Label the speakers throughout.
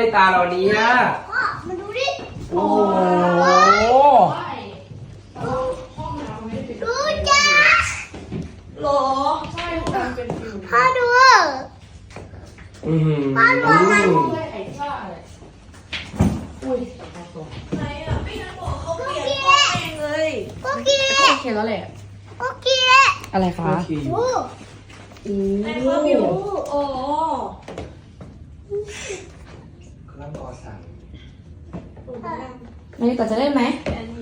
Speaker 1: ในตาเหล่านี้อะ
Speaker 2: พ่อมาดูดิ
Speaker 1: โอ้โห
Speaker 2: ดูจ้า
Speaker 3: หรอใช่มันเป็นฟิว
Speaker 2: พ่อดู
Speaker 1: อืม
Speaker 2: บ้านเราไหน
Speaker 3: เลยไอ้ซ่าเลยอุ้ยไหนอะไม่งั้นบอกเขาเปลี่ยนห้องเองเลย
Speaker 2: กุ๊กกี้
Speaker 3: โอเคแล้วแหละ
Speaker 2: กุ๊กกี้
Speaker 3: อะไรคะ
Speaker 1: โอเค
Speaker 2: ดู
Speaker 3: ไหนคะบิวอ๋อ
Speaker 1: กำลังก่อสั่ง
Speaker 3: นี่แต่จะเล่นไหม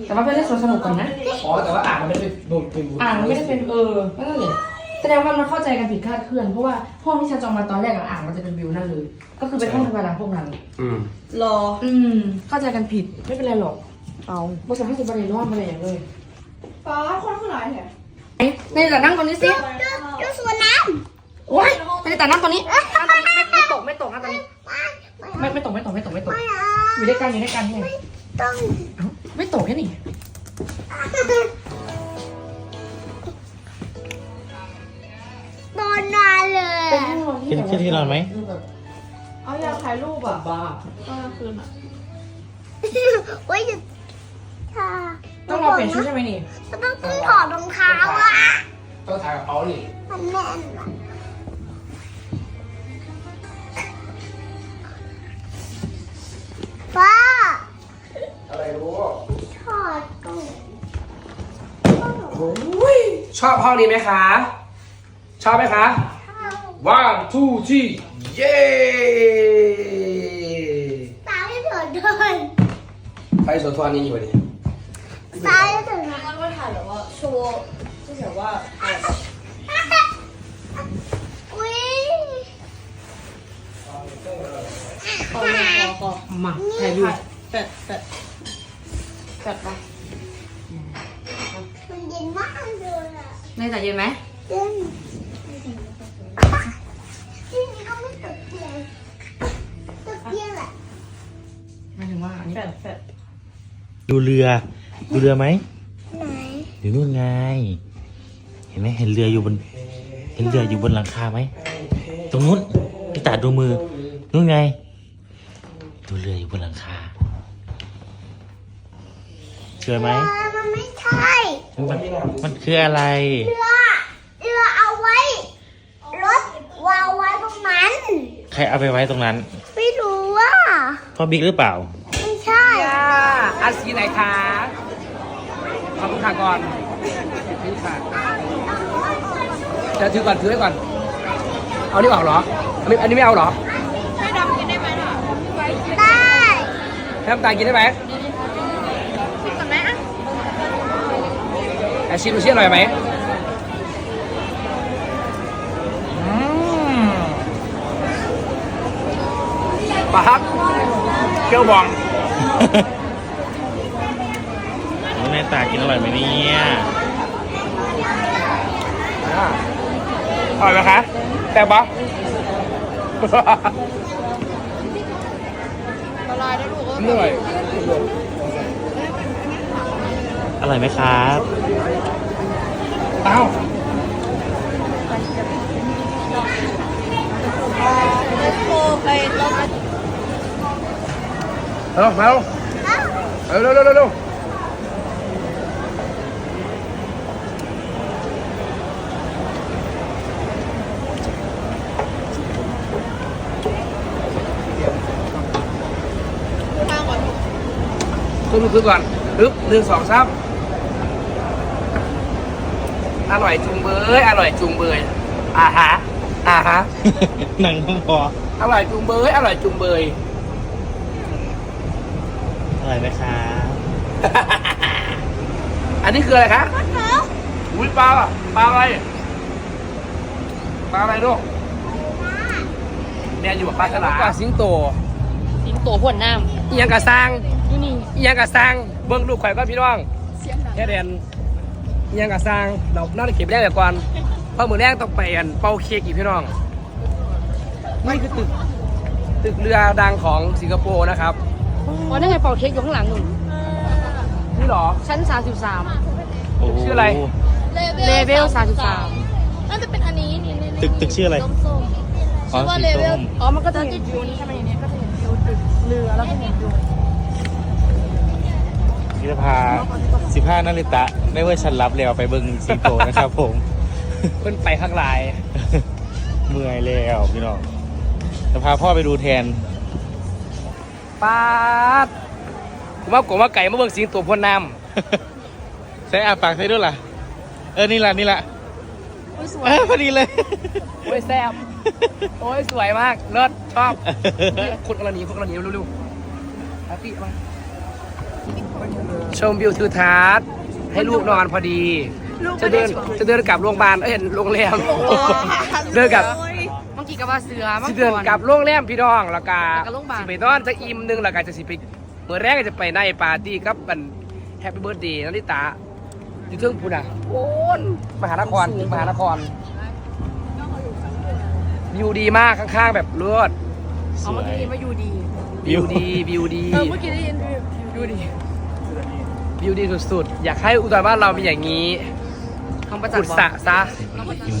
Speaker 3: แต่ว่าไปเล่นสวนสนุกก่อนนะ
Speaker 1: อ๋อ แต่ว่าอ่างมันไม่ได้เป็นโดดเป็น
Speaker 3: อ่านไม่ได้เป็นเออไม่นั่นเลยแสดงว่ามันเข้าใจกันผิดคลาดเคลื่อน เพราะว่าห้องที่ฉันจองมาตอนแรกอะอ่านมันจะเป็นวิวนั่นเลย ก็คือเป็นห้องธรรมดาพวกนั้น
Speaker 1: อืม
Speaker 4: รอ
Speaker 3: อืม เข้าใจกันผิดไม่เป็นไรหรอก เอาบริษัทให้สิบบาทร่วมไปเลยอย่างเลย
Speaker 4: ฟ้าคนข้างไหนเนี่ย
Speaker 3: เอ๊ะในแต่นั่งตรงนี้สิ
Speaker 2: ดูดูสวนน้
Speaker 3: โอ้ยในแต่นั่งตรงนี้นั่งตรงนี้ไม่ไม่ตกไม่ตกนั่งตรงนี้ำ ไม่ไม่ตกไม่ตกไม่ตกไม่ตก
Speaker 2: ไม่เอา
Speaker 3: อยู่ด้วยกันอยู่ด้วยกันนี่ไง
Speaker 2: ต้อง
Speaker 3: เอ้าไม่ตกแค่นี้
Speaker 2: บนนานเลย
Speaker 3: เป็นห้องนอนที่
Speaker 5: ขึ้นขึ้นที่นอนไหม
Speaker 4: เอาอยากถ่ายรูปอะ
Speaker 3: บ้า
Speaker 4: ตอนกลางคืนอะ
Speaker 2: โอ้ยจะค่ะ
Speaker 3: ต้องรอเปลี่ยนชุดใช่ไหมนี่
Speaker 2: ต้องต้องถอดรองเท้าอะ
Speaker 1: ต้องถ่ายกับเขาดิ
Speaker 2: มันแน่นอะ
Speaker 1: ชอบห้องนี้ไหมคะ ชอบไหมคะ one two three เย้
Speaker 2: ตาไม่เถิดเดิน
Speaker 1: ไฟโซทอนนี่อยู่ดิ
Speaker 2: ตาไม่เถิดนะ
Speaker 4: มันก็ถ่ายแบบว่าโชว์ที่แบบว่าถ่าย
Speaker 2: อุ้ย
Speaker 4: คอคอคอ
Speaker 3: มาถ่ายรูป
Speaker 4: แปดแปด
Speaker 3: จัดไป
Speaker 2: มันเย็นมากเลยอะ
Speaker 3: ในแต่เย็นไหม
Speaker 2: เย็นที่นี่ก็ไม่ตกเตียงตกเตียงแหละ
Speaker 3: หมายถึงว่าอันนี้
Speaker 4: แปดแปด
Speaker 5: ดูเรือ ดูเรือไหม
Speaker 2: ไหน
Speaker 5: อยู่นู่นไง เห็นไหมเห็นเรืออยู่บน เห็นเรืออยู่บนหลังคาไหม ตรงนู้นพี่ตาดูมือ นู่นไง ดูเรืออยู่บนหลังคาสวยไหม
Speaker 2: เออมันไม่ใช่
Speaker 5: มันมันคืออะไร
Speaker 2: เรือเรือเอาไว้รถวางไว้ตรงนั้น
Speaker 5: ใครเอาไปไว้ตรงนั้น
Speaker 2: ไม่รู้ว่า
Speaker 5: พ่อบิ๊กหรือเปล่า
Speaker 2: ไม่ใช่
Speaker 1: ย่าอาชีไหนคะขอบคุณค่ะก่อนนี่ค่ะจะถือก่อนถือไว้ก่อน เอานี่ออกเหรออันนี้อันนี้ไม่เอาเหรอ
Speaker 2: ได้
Speaker 1: ให้น้ำตาลกินได้ไหม อาชิมดูชิอร่อยไหมอืมปะครับเกี๊ยวบอง
Speaker 5: แม่ตากินอร่อยไหมเนี่ย
Speaker 1: อ่าอร่อยไหมคะแซ่บปะ
Speaker 4: ละลายได้ลูก
Speaker 1: เหนื่อย
Speaker 5: อร่อยไหมครับ
Speaker 1: เอ้า
Speaker 4: โอ้ไปรถ
Speaker 1: เร็วมาเร็วเร็วเร็วเร็วเร็วคุณคือก่อนอึ๊บหนึ่งสองสาม อร่อยจุงเบยอร่อยจุงเบยอ่าฮะอ่าฮะ
Speaker 5: หนังต้องพอ
Speaker 1: อร่อยจุงเบยอร่อยจุงเบย
Speaker 5: อร่อยไหมครับ
Speaker 1: อันนี้คืออะไรคะอุ้ยปลาปลาอะไร ปลาอะไรลูกเนี่ยอยู่กับปลาฉลามปลาสิงโต
Speaker 3: สิงโตพ่นน้
Speaker 1: อีหยังกะสร้างำ
Speaker 3: นี่นี่
Speaker 1: อีหยังกะสร้างเบิ้งลูกข่อยก็พี่น้องแค่เดนอีห ยังกะสร้างเราน่าจะเก็บแรกแบบก่อนเพราะมือแรกต้องไปอันเป่าเค้กอีกพี่น้องนี่คือตึกตึกเรือดังของสิงคโปร์นะครับ
Speaker 3: อ๋อนั่นไงเป่าเค้กอยู่ข้างหลังหนู
Speaker 1: นี่เหรอ
Speaker 3: ชั้น 33
Speaker 5: โโห
Speaker 1: ชื่ออะไร
Speaker 3: เลเวล 33
Speaker 4: น่าจะเป็นอันนี้นี่นี่
Speaker 5: ตึกตึกชื่ออะไร
Speaker 4: ส้ม
Speaker 5: อ๋อ
Speaker 4: ชื่อว่า
Speaker 5: สี
Speaker 4: เลเว
Speaker 5: ส้
Speaker 4: ล
Speaker 5: ม
Speaker 3: อ๋อ มันก็จะเห็นวิวนี้ใช่ไหมเนี่ยก็จะเห็นวิวตึก
Speaker 4: เรือแล้วก็มีดู
Speaker 5: พิธภา15นาฬิตะในเวอร์ชันรับแล้วไปเบิ่งสิงโตนะครับผม
Speaker 1: เพิ่นไปข้างหลาย
Speaker 5: เมื่อยแล้วพี่น้องจะพาพ่อไปดูแทน
Speaker 1: ปาดผมว่าผมว่าไก่มาเบิ่งสิงตัวพ่นน้
Speaker 5: ใช้อาปากใช้ด้วยล่ะ เออ นี่ล่ะ นี่ล่ะ
Speaker 4: อุ้ยสว
Speaker 5: เอย อพอดีเลยำ
Speaker 1: โอ้ยแซ่บโอ้ยสวยมากเลิศชอบ คนกรณีคนกรณีเร็วๆอาติมา ชมวิวทิวทัศน์ให้ลูกนอนพอดีจะเดินจะเดินกลับโรงพยาบาลเอ้ยโรงแรมเดินกลับ
Speaker 3: เมื่อกี้กับว่าเสือเมื่
Speaker 1: สิ
Speaker 3: อ
Speaker 1: เดิน
Speaker 3: ก่อน
Speaker 1: กลับโรงแรมพี่น้องแล้วก็
Speaker 3: แล้วก็โรงพยาบาล
Speaker 1: สิไปนอนจะอิ่มหนึงแล้วก็จะสิไปเมื่อแรกก็จะไปในปาร์ตี้กับบันแฮปปี้เบิร์ดเดย์นาริตาอยู่เทิงพูนอะโอ้นมหานครถึงมหานครวิวดีมากข้างๆแบบเลือด
Speaker 3: เอาเมื่อกี้ได้ยินว่าอยู่ดี
Speaker 1: วิวดีวิวดี
Speaker 4: เออเมื่อกี้ได้ยิน ดูดิ
Speaker 1: วิวดีสุดๆ อยากให้อุดรบ้านเรามีอย่างนี้
Speaker 3: คำประจัก
Speaker 1: ขุด
Speaker 3: ษ์บอก
Speaker 1: สระซะ
Speaker 5: อยู่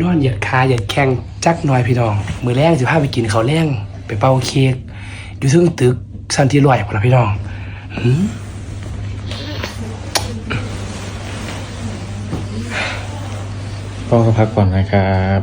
Speaker 1: นอนเหยียดขาเหยียดแข้งจักหน่อยพี่น้อง มือแรงสิพาไปกินข้าวแรงไปเป่าเค้กอยู่ซึ่งตึกสันติลอยพอนะพี่น้องหืม
Speaker 5: พ่อก็พักก่อนนะครับ